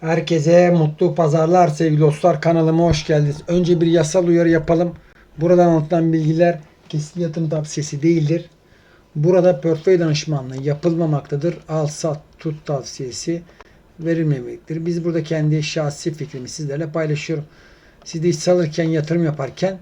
Herkese mutlu pazarlar sevgili dostlar. Kanalıma hoş geldiniz. Önce bir yasal uyarı yapalım. Buradan anlatılan bilgiler kesin yatırım tavsiyesi değildir. Burada portföy danışmanlığı yapılmamaktadır. Al sat tut tavsiyesi verilmemektedir. Biz burada kendi şahsi fikrimi sizlerle paylaşıyorum. Siz de hisse alırken yatırım yaparken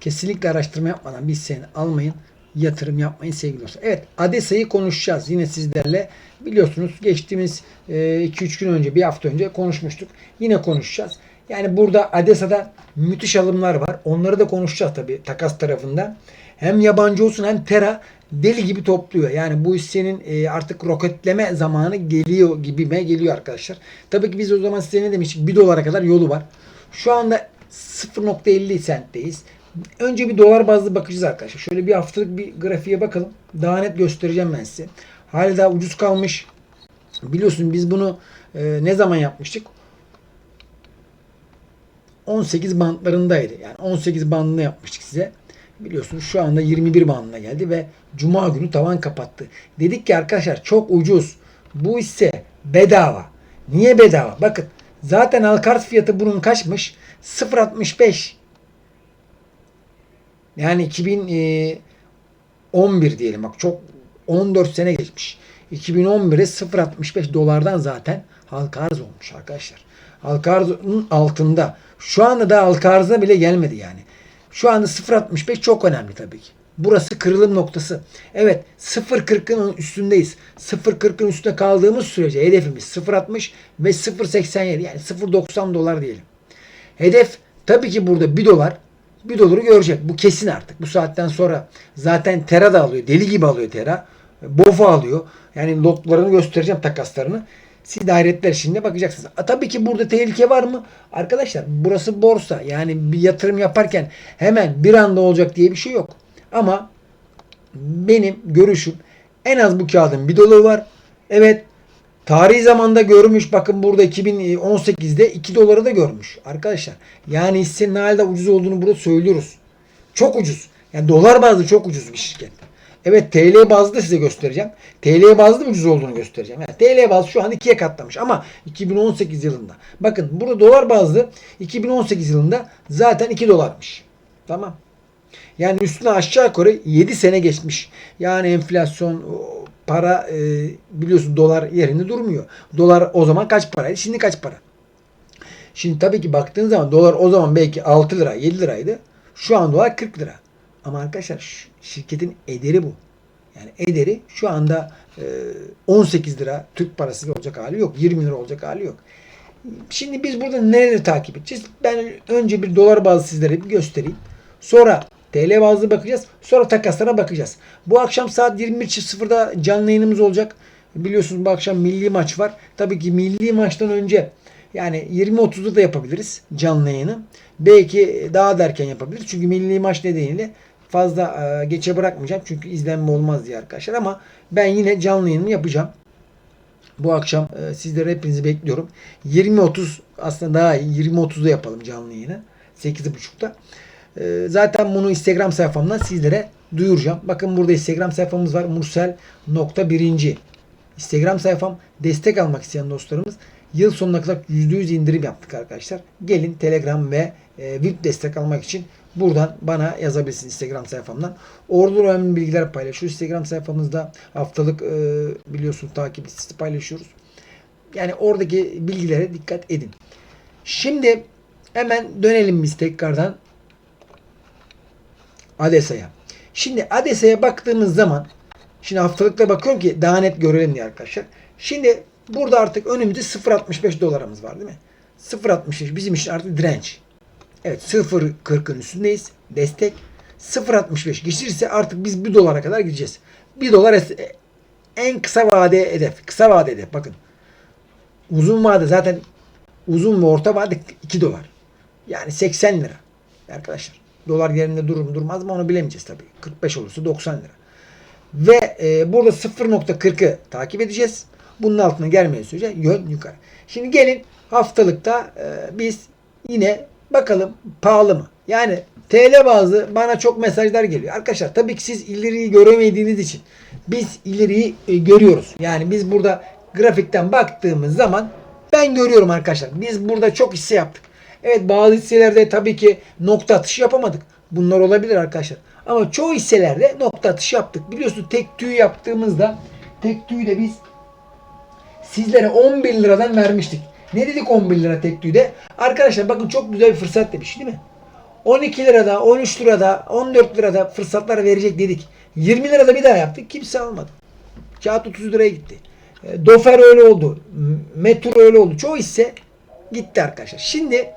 kesinlikle araştırma yapmadan bir hisseni almayın. Yatırım yapmayın sevgili dostlar. Evet ADESA'yı konuşacağız yine sizlerle. Biliyorsunuz geçtiğimiz 2-3 gün önce bir hafta önce konuşmuştuk. Yine konuşacağız. Yani burada ADESA'da müthiş alımlar var. Onları da konuşacağız tabii takas tarafında. Hem yabancı olsun hem Tera deli gibi topluyor. Yani bu hissenin e, artık roketleme zamanı geliyor gibime geliyor arkadaşlar. Tabii ki biz o zaman size ne demiştik? 1 dolara kadar yolu var. Şu anda 0.50 centteyiz. Önce bir dolar bazlı bakacağız arkadaşlar. Şöyle bir haftalık bir grafiğe bakalım. Daha net göstereceğim ben size. Hali daha ucuz kalmış. Biliyorsun biz bunu e, ne zaman yapmıştık? 18 bandlarındaydı. Yani 18 bandında yapmıştık size. Biliyorsunuz şu anda 21 bandına geldi ve Cuma günü tavan kapattı. Dedik ki arkadaşlar çok ucuz. Bu ise bedava. Niye bedava? Bakın zaten alkart fiyatı bunun kaçmış? 0.65. Yani 2011 diyelim bak çok 14 sene geçmiş. 2011'e 0.65 dolardan zaten halka arz olmuş arkadaşlar. Halka arzın altında. Şu anda da halka arzına bile gelmedi yani. Şu anda 0.65 çok önemli tabii ki. Burası kırılım noktası. Evet 0.40'ın üstündeyiz. 0.40'ın üstünde kaldığımız sürece hedefimiz 0.60 ve 0.87 yani 0.90 dolar diyelim. Hedef tabii ki burada 1 dolar. 1 doları görecek. Bu kesin artık. Bu saatten sonra zaten Tera da alıyor. Deli gibi alıyor Tera. Bofa alıyor. Yani lotlarını göstereceğim takaslarını. Siz de hayretler içinde bakacaksınız. A, tabii ki burada tehlike var mı? Arkadaşlar burası borsa. Yani bir yatırım yaparken hemen bir anda olacak diye bir şey yok. Ama benim görüşüm en az bu kağıdın bir doları var. Evet tarihi zamanda görmüş. Bakın burada 2018'de 2 doları da görmüş. Arkadaşlar yani hissenin halde ucuz olduğunu burada söylüyoruz. Çok ucuz. Yani dolar bazlı çok ucuz bir şirket. Evet TL bazlı da size göstereceğim. TL bazlı ucuz olduğunu göstereceğim. Yani TL bazlı şu an ikiye katlamış ama 2018 yılında. Bakın burada dolar bazlı 2018 yılında zaten 2 dolarmış. Tamam. Yani üstüne aşağı yukarı 7 sene geçmiş. Yani enflasyon para e, biliyorsun dolar yerinde durmuyor. Dolar o zaman kaç paraydı? Şimdi kaç para? Şimdi tabii ki baktığınız zaman dolar o zaman belki 6 lira 7 liraydı. Şu an dolar 40 lira. Ama arkadaşlar şirketin ederi bu. Yani ederi şu anda e, 18 lira Türk parası olacak hali yok. 20 lira olacak hali yok. Şimdi biz burada neleri takip edeceğiz? Ben önce bir dolar bazı sizlere bir göstereyim. Sonra TL bazlı bakacağız. Sonra takaslara bakacağız. Bu akşam saat 21.00'da canlı yayınımız olacak. Biliyorsunuz bu akşam milli maç var. Tabii ki milli maçtan önce yani 20.30'da da yapabiliriz canlı yayını. Belki daha derken yapabiliriz. Çünkü milli maç nedeniyle fazla geçe bırakmayacağım. Çünkü izlenme olmaz diye arkadaşlar. Ama ben yine canlı yayınımı yapacağım. Bu akşam sizleri hepinizi bekliyorum. 20.30 aslında daha iyi. 20.30'da yapalım canlı yayını. 8.30'da. Zaten bunu Instagram sayfamdan sizlere duyuracağım. Bakın burada Instagram sayfamız var. Mursel.birinci Instagram sayfam. Destek almak isteyen dostlarımız yıl sonuna kadar %100 indirim yaptık arkadaşlar. Gelin Telegram ve e, VIP destek almak için buradan bana yazabilirsiniz Instagram sayfamdan. Orada önemli bilgiler paylaşıyoruz. Instagram sayfamızda haftalık e, biliyorsun takip listesi paylaşıyoruz. Yani oradaki bilgilere dikkat edin. Şimdi hemen dönelim biz tekrardan ADESA'ya. Şimdi ADESA'ya baktığımız zaman şimdi haftalıkta bakıyorum ki daha net görelim diye arkadaşlar. Şimdi burada artık önümüzde 0.65 dolarımız var değil mi? 0.65 bizim için artık direnç. Evet 0.40'ın üstündeyiz. Destek. 0.65 geçirse artık biz 1 dolara kadar gideceğiz. 1 dolar en kısa vade hedef. Kısa vade hedef. Bakın. Uzun vade zaten uzun ve orta vade 2 dolar. Yani 80 lira. Arkadaşlar. Dolar yerinde durur mu durmaz mı onu bilemeyeceğiz tabii. 45 olursa 90 lira. Ve e, burada 0.40'ı takip edeceğiz. Bunun altına gelmeyen sürece yön yukarı. Şimdi gelin haftalıkta e, biz yine bakalım pahalı mı? Yani TL bazı bana çok mesajlar geliyor. Arkadaşlar tabii ki siz ileriyi göremediğiniz için biz ileriyi e, görüyoruz. Yani biz burada grafikten baktığımız zaman Ben görüyorum arkadaşlar. Biz burada çok hisse yaptık. Evet bazı hisselerde tabii ki nokta atışı yapamadık. Bunlar olabilir arkadaşlar. Ama çoğu hisselerde nokta atışı yaptık. Biliyorsunuz tek tüy yaptığımızda tek tüyü de biz sizlere 11 liradan vermiştik. Ne dedik 11 lira tek tüyde? Arkadaşlar bakın çok güzel bir fırsat demiş değil mi? 12 lirada, 13 lirada, 14 lirada fırsatlar verecek dedik. 20 lirada bir daha yaptık. Kimse almadı. Kağıt 30 liraya gitti. E, Dofer öyle oldu. M- Metro öyle oldu. Çoğu hisse gitti arkadaşlar. Şimdi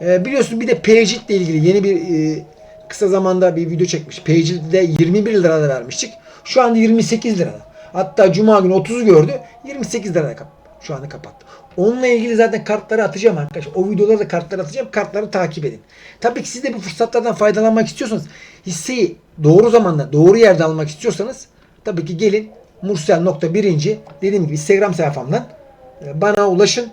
e, biliyorsunuz bir de Payjit ile ilgili yeni bir e, kısa zamanda bir video çekmiş. Payjit'de 21 lirada vermiştik. Şu anda 28 lirada. Hatta Cuma günü 30'u gördü. 28 lirada kap şu anda kapattı. Onunla ilgili zaten kartları atacağım arkadaşlar. O videoları da kartları atacağım. Kartları takip edin. Tabii ki siz de bu fırsatlardan faydalanmak istiyorsanız hisseyi doğru zamanda doğru yerde almak istiyorsanız tabii ki gelin mursel.birinci dediğim gibi Instagram sayfamdan e, bana ulaşın.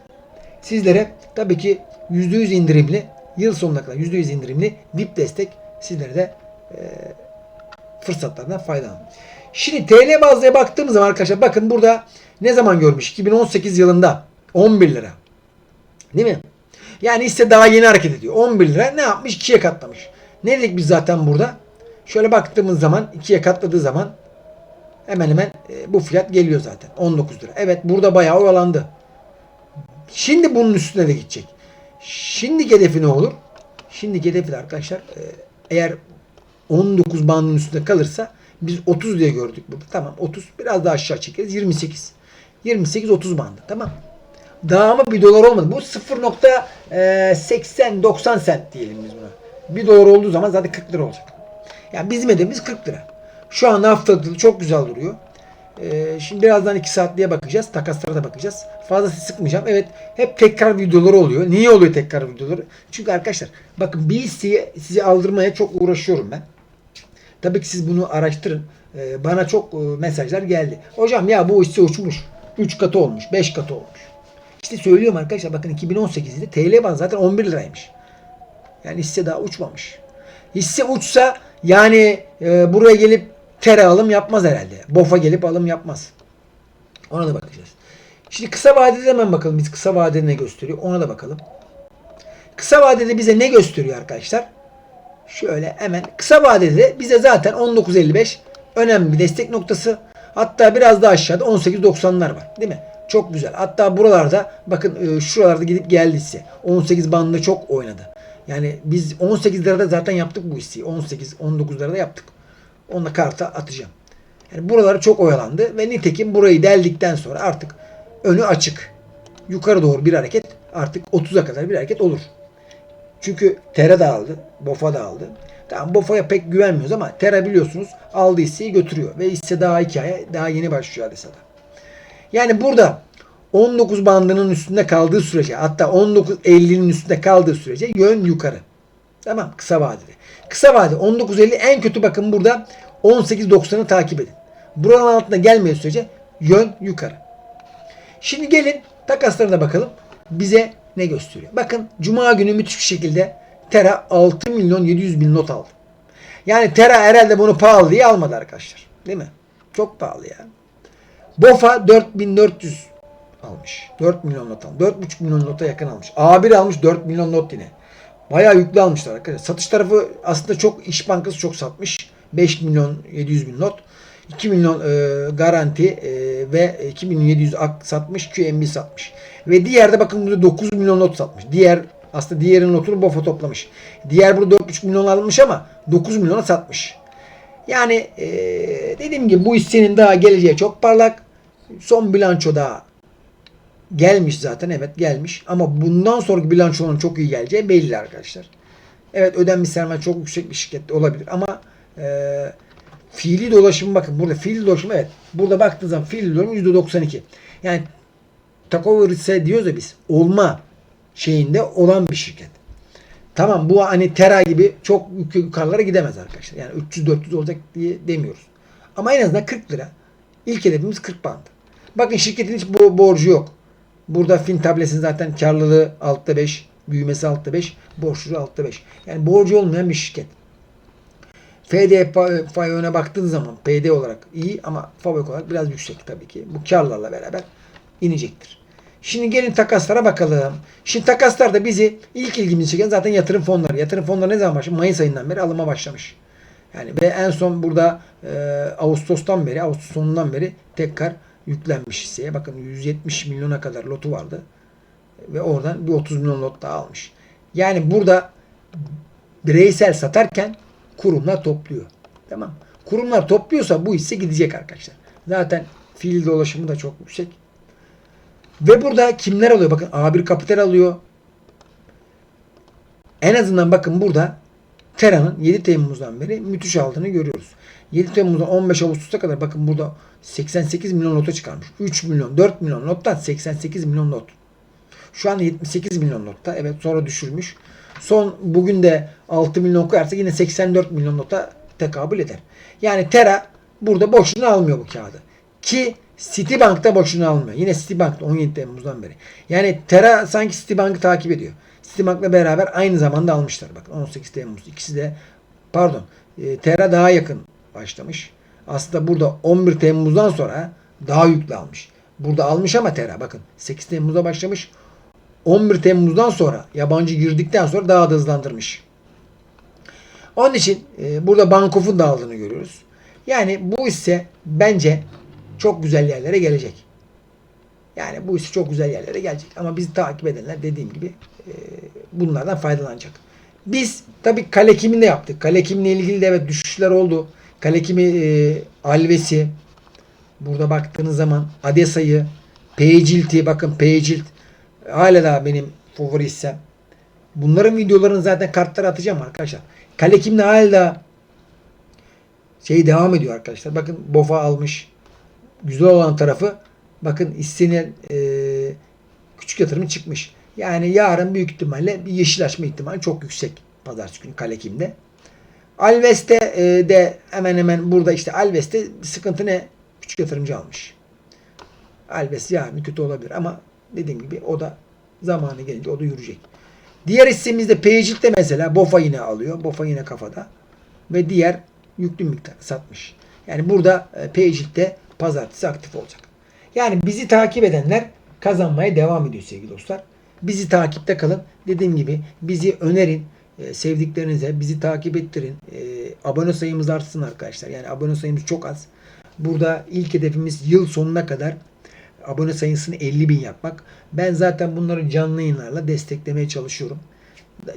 Sizlere tabii ki %100 indirimli yıl sonuna kadar %100 indirimli VIP destek sizlere de e, fırsatlardan faydalanın. Şimdi TL bazlıya baktığımız zaman arkadaşlar bakın burada ne zaman görmüş? 2018 yılında 11 lira. Değil mi? Yani hisse daha yeni hareket ediyor. 11 lira ne yapmış? 2'ye katlamış. Ne dedik biz zaten burada? Şöyle baktığımız zaman 2'ye katladığı zaman hemen hemen bu fiyat geliyor zaten. 19 lira. Evet burada bayağı oyalandı. Şimdi bunun üstüne de gidecek. Şimdi hedefi ne olur? Şimdi hedefi de arkadaşlar e, eğer 19 bandının üstünde kalırsa biz 30 diye gördük burada. Tamam 30 biraz daha aşağı çekeriz. 28. 28 30 bandı. Tamam. Daha ama bir dolar olmadı. Bu 0.80-90 sent diyelim biz buna. Bir dolar olduğu zaman zaten 40 lira olacak. Yani bizim hedefimiz 40 lira. Şu anda haftalık çok güzel duruyor. Ee, şimdi birazdan 2 saatliğe bakacağız. Takaslara da bakacağız. Fazla sıkmayacağım. Evet hep tekrar videoları oluyor. Niye oluyor tekrar videoları? Çünkü arkadaşlar bakın hisseyi size aldırmaya çok uğraşıyorum ben. Tabii ki siz bunu araştırın. Ee, bana çok e, mesajlar geldi. Hocam ya bu hisse uçmuş. 3 katı olmuş. 5 katı olmuş. İşte söylüyorum arkadaşlar bakın 2018'de TL bazı zaten 11 liraymış. Yani hisse daha uçmamış. Hisse uçsa yani e, buraya gelip tere alım yapmaz herhalde. BOF'a gelip alım yapmaz. Ona da bakacağız. Şimdi kısa vadede hemen bakalım. Biz kısa vadede ne gösteriyor? Ona da bakalım. Kısa vadede bize ne gösteriyor arkadaşlar? Şöyle hemen kısa vadede bize zaten 19.55 önemli bir destek noktası. Hatta biraz daha aşağıda 18.90'lar var. Değil mi? Çok güzel. Hatta buralarda bakın e, şuralarda gidip geldi hisse. 18 bandında çok oynadı. Yani biz 18 lirada zaten yaptık bu hisseyi. 18 19 lirada yaptık. Onunla karta atacağım. Yani buraları çok oyalandı ve nitekim burayı deldikten sonra artık önü açık. Yukarı doğru bir hareket artık 30'a kadar bir hareket olur. Çünkü Tera da aldı. Bofa da aldı. Tamam Bofa'ya pek güvenmiyoruz ama Tera biliyorsunuz aldığı hisseyi götürüyor. Ve hisse daha hikaye daha yeni başlıyor adresada. Yani burada 19 bandının üstünde kaldığı sürece hatta 19.50'nin üstünde kaldığı sürece yön yukarı. Tamam kısa vadede. Kısa vade 19.50 en kötü bakın burada 18.90'ı takip edin. Buranın altına gelmediği sürece yön yukarı. Şimdi gelin takaslarına bakalım. Bize ne gösteriyor? Bakın Cuma günü müthiş bir şekilde Tera 6 milyon 700 bin not aldı. Yani Tera herhalde bunu pahalı diye almadı arkadaşlar. Değil mi? Çok pahalı ya. Bofa 4400 almış. 4 milyon not almış. 4,5 milyon nota yakın almış. A1 almış 4 milyon not yine. Bayağı yüklü almışlar arkadaşlar. Satış tarafı aslında çok İş Bankası çok satmış. 5 milyon 700 bin not. 2 milyon e, garanti e, ve 2 milyon 700 ak satmış. QNB satmış. Ve diğerde bakın burada 9 milyon not satmış. Diğer aslında diğerinin notunu BOFA toplamış. Diğer burada 4,5 milyon almış ama 9 milyona satmış. Yani e, dediğim gibi bu hissenin daha geleceği çok parlak. Son bilanço daha gelmiş zaten evet gelmiş. Ama bundan sonraki bilançonun çok iyi geleceği belli arkadaşlar. Evet ödenmiş sermaye çok yüksek bir şirket olabilir ama e, fiili dolaşım bakın burada fiili dolaşım evet. Burada baktığınız zaman fiili dolaşım %92. Yani takeover ise diyoruz ya biz olma şeyinde olan bir şirket. Tamam bu hani Tera gibi çok yukarılara gidemez arkadaşlar. Yani 300-400 olacak diye demiyoruz. Ama en azından 40 lira. İlk hedefimiz 40 band. Bakın şirketin hiç bo- borcu yok. Burada fin tablesin zaten karlılığı altta 5, büyümesi altta 5, borçluluğu altta 5. Yani borcu olmayan bir şirket. FD fayona baktığın zaman PD olarak iyi ama fabrik olarak biraz yüksek tabii ki. Bu karlarla beraber inecektir. Şimdi gelin takaslara bakalım. Şimdi takaslarda bizi ilk ilgimizi çeken zaten yatırım fonları. Yatırım fonları ne zaman başlamış? Mayıs ayından beri alıma başlamış. Yani ve en son burada e, Ağustos'tan beri, Ağustos sonundan beri tekrar yüklenmiş hisseye. Bakın 170 milyona kadar lotu vardı. Ve oradan bir 30 milyon lot daha almış. Yani burada bireysel satarken kurumlar topluyor. Tamam. Kurumlar topluyorsa bu hisse gidecek arkadaşlar. Zaten fiil dolaşımı da çok yüksek. Ve burada kimler alıyor? Bakın A1 Kapital alıyor. En azından bakın burada Tera'nın 7 Temmuz'dan beri müthiş aldığını görüyoruz. 7 Temmuz'dan 15 Ağustos'a kadar bakın burada 88 milyon lota çıkarmış. 3 milyon, 4 milyon lottan 88 milyon lot. Şu an 78 milyon lotta. Evet sonra düşürmüş. Son bugün de 6 milyon koyarsa yine 84 milyon nota tekabül eder. Yani Tera burada boşuna almıyor bu kağıdı. Ki Citibank'ta boşuna almıyor. Yine Citibank'ta 17 Temmuz'dan beri. Yani Tera sanki Citibank'ı takip ediyor. Citibank'la beraber aynı zamanda almışlar. Bakın 18 Temmuz. İkisi de pardon e, Tera daha yakın başlamış. Aslında burada 11 Temmuz'dan sonra daha yüklü almış. Burada almış ama Tera bakın 8 Temmuz'da başlamış. 11 Temmuz'dan sonra yabancı girdikten sonra daha da hızlandırmış. Onun için e, burada Bankof'un da aldığını görüyoruz. Yani bu ise bence çok güzel yerlere gelecek. Yani bu ise çok güzel yerlere gelecek. Ama bizi takip edenler dediğim gibi e, bunlardan faydalanacak. Biz tabii kale kiminde yaptık. Kale kimle ilgili de evet düşüşler oldu. Kale kimi e, Alves'i burada baktığınız zaman Adesa'yı Peycilt'i bakın Peycilt hala da benim favori hissem. Bunların videolarını zaten kartlara atacağım arkadaşlar. Kale kimle hala şey devam ediyor arkadaşlar. Bakın Bofa almış. Güzel olan tarafı bakın istenen e, küçük yatırımı çıkmış. Yani yarın büyük ihtimalle bir yeşil açma ihtimali çok yüksek. Pazartesi günü kale kimde. Alves'te e, de hemen hemen burada işte Alves'te sıkıntı ne? Küçük yatırımcı almış. Alves yarın kötü olabilir ama dediğim gibi o da zamanı gelince o da yürüyecek. Diğer hissemizde Paycilt'te mesela Bofa yine alıyor. Bofa yine kafada. Ve diğer yüklü miktar satmış. Yani burada e, Paycilt'te pazartesi aktif olacak. Yani bizi takip edenler kazanmaya devam ediyor sevgili dostlar. Bizi takipte kalın. Dediğim gibi bizi önerin. E, sevdiklerinize bizi takip ettirin. E, abone sayımız artsın arkadaşlar. Yani abone sayımız çok az. Burada ilk hedefimiz yıl sonuna kadar abone sayısını 50 bin yapmak. Ben zaten bunları canlı yayınlarla desteklemeye çalışıyorum.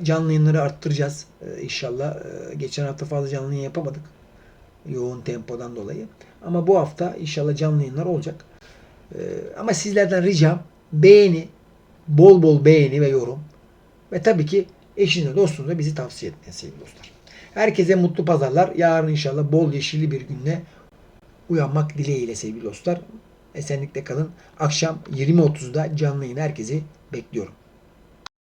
Canlı yayınları arttıracağız ee, inşallah. Ee, geçen hafta fazla canlı yayın yapamadık. Yoğun tempodan dolayı. Ama bu hafta inşallah canlı yayınlar olacak. Ee, ama sizlerden ricam beğeni, bol bol beğeni ve yorum. Ve tabii ki eşinize dostunuza bizi tavsiye etmeyin sevgili dostlar. Herkese mutlu pazarlar. Yarın inşallah bol yeşilli bir günle uyanmak dileğiyle sevgili dostlar. Esenlikle kalın. Akşam 20.30'da canlı yayın herkesi bekliyorum.